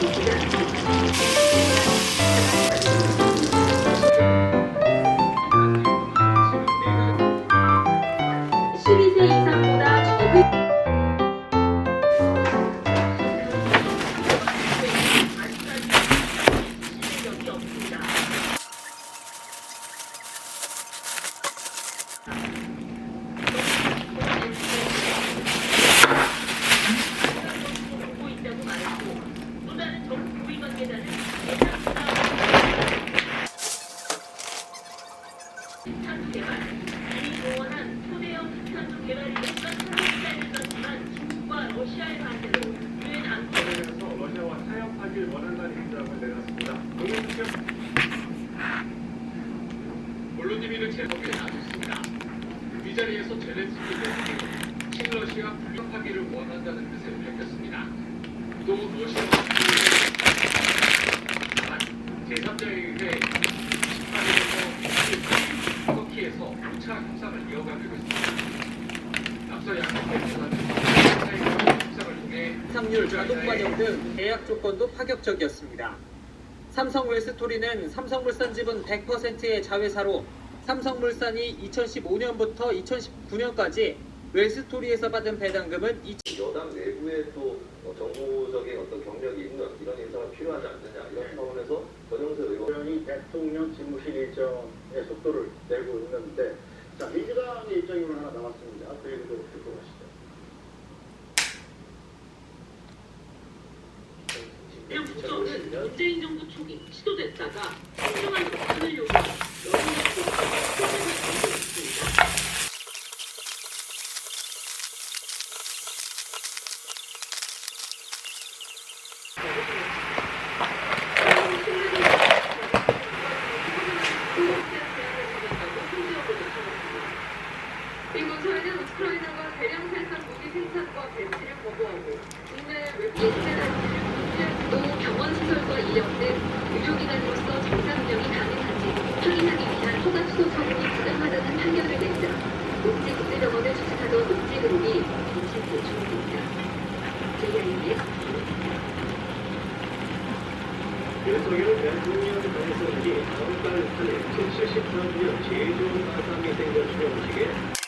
이어 지지 않습니다. 12세 이상보다 주택의 탄소 개발, 이미 동원한 초대형 탄소 개발이 한국까지 있었지만 중국과 러시아의 반대로 유엔 안보 그래서 러시아와 타협하길 원한다는 입장을 내놨습니다. 동맹국협 볼로디미르 제목에 나섰습니다. 이 자리에서 젤렌스키 대통령은 친러시아 불협하기를 원한다는 뜻을 밝혔습니다. 또 러시아와 다만 제3자에 의해 28일에서 터키에서 2차 협상을 이어가기로 했습니다. 앞서 양국 대표단은 2차 협상을 통해 상률, 자동 반영 등 계약 조건도 파격적이었습니다. 삼성 웰스토리는 삼성물산 지분 100%의 자회사로 삼성물산이 2015년부터 2019년까지 웰스토리에서 받은 배당금은 여당 내부에 또 어, 정무적인 어떤 경력이 있는 이런 인사가 필요하지 않느냐 이런 차원에서 전영세 의원 의원이 대통령 집무실 일정의 속도를 내고 있는데 자 민주당의 입장이 오늘 하나 나왔습니다. 그 얘기도 듣고 가시죠. 이런 국정은 문재인 정부 초기 시도됐다가 신중한 접근을 요구한 여론의 조건을 담고 있습니다. 그리고 저희는 우크라이나가 대량 생산 무기 생산과 배치를 거부하고 국내 외국인들한테 또 병원시설과 인력 등 의료기관으로서 정상 운영이 가능한지 확인하기 위한 허가수도 처분이 부당하다는 판결을 냈다. 옥지 국제병원을 주식하던 옥지그룹이 정식 보충입니다. 제이아입니다. 윤석열 대통령 당선인이 다음 달 3일 74주년 제주 마상이 생전 수령식에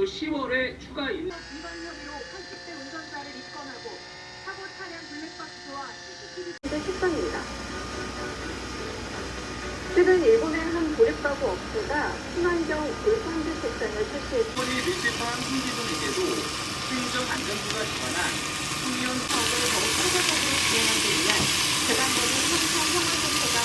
또 10월에 추가 인 위반 혐의로 80대 운전자를 입건하고 사고 차량 블랙박스와 CCTV 식당입니다. 최근 일본의 한 보릿가구 업체가 친환경 골프한드 책상을 출시했습니다. 폰이 밀집한 흥기동에게도 수인적 안전부가 기반한 청년 사업을 더욱 세계적으로 진행하기 위한 재단적인 삼성 형화센터가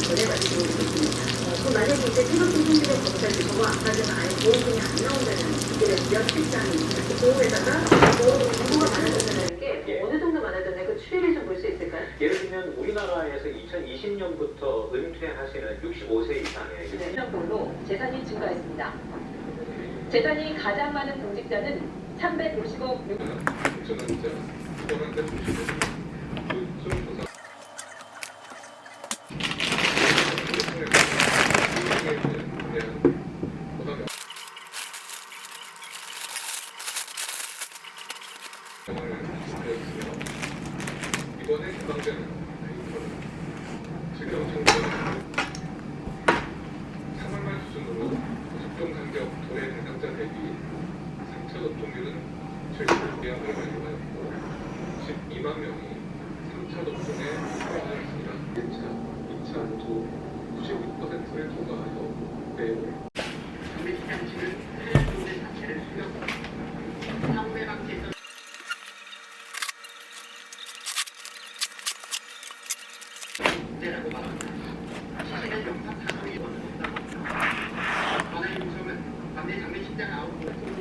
전해가지고 있습니다. 그 만약에 이제 태극기 생기는 법까지 저거 아까는 아예 보호금이 안 나온다는 이게 몇십장이 이렇게 그 보호에다가 보험금 정보가 많아졌다는 게 예. 어느 정도 많아졌나요? 그 추이를 좀 볼 수 있을까요? 예를 들면 우리나라에서 2020년부터 은퇴하시는 65세 이상의 네. 정보로 재산이 증가했습니다. 재산이 가장 많은 공직자는 350억. 저는 이제 이거는 1 5 0 이번에 개방되는 지금 정부는 3월 말 수준으로 접종 간격 도해 대상자 대비 3차 접종률은 최고 예약을 완료하였고 12만 명이 3차 접종에 ทำนี้ทำนี้ชิ้นจะหาวุ้น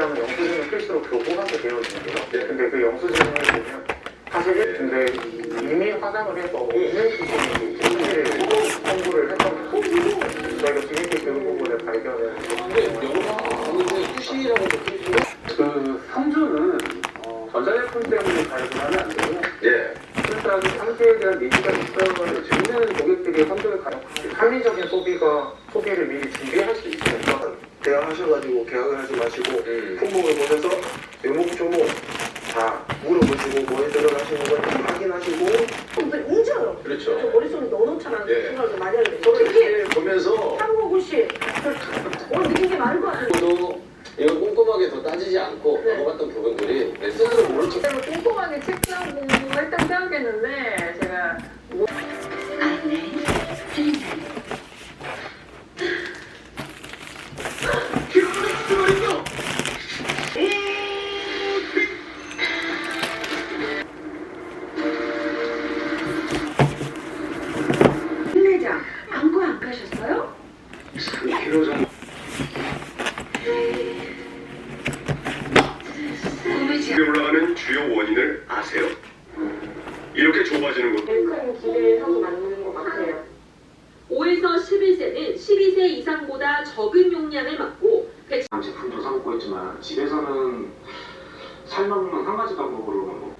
장례식장은 영수증을 필수로 교부하게 되어 있는데요. 근데 그 영수증을 보면 사실 근데 이미 화장을 해서 수시를 청구를 했던 저희가 뒤늦게 그 부분을 발견을 그 올라가는 주요 원인을 아세요? 이렇게 좁아지는 것 큰 기대하고 맞는 것 같아요. 5에서 11세는 12세 이상보다 적은 용량을 맞고 제품도 사 먹고 있지만 집에서는 삶아먹는 한 가지 방법으로 뭐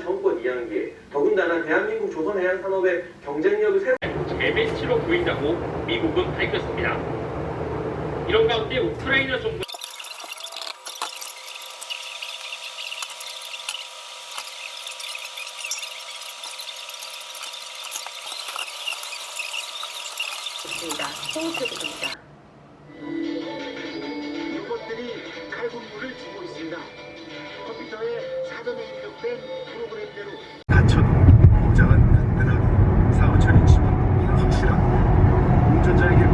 정권 이양기 더군다나 대한민국 조선 해양 산업의 경쟁력을 세 재배치로 보인다고 미국은 밝혔습니다. 이런 가운데 우크라이나 정부 이것들이 칼군무를 주고 있습니다. 컴퓨터에 사전에 입력된 프로그램대로 다쳐도 보장은 든든하고 사고 처리 지원 확실하고 운전자에게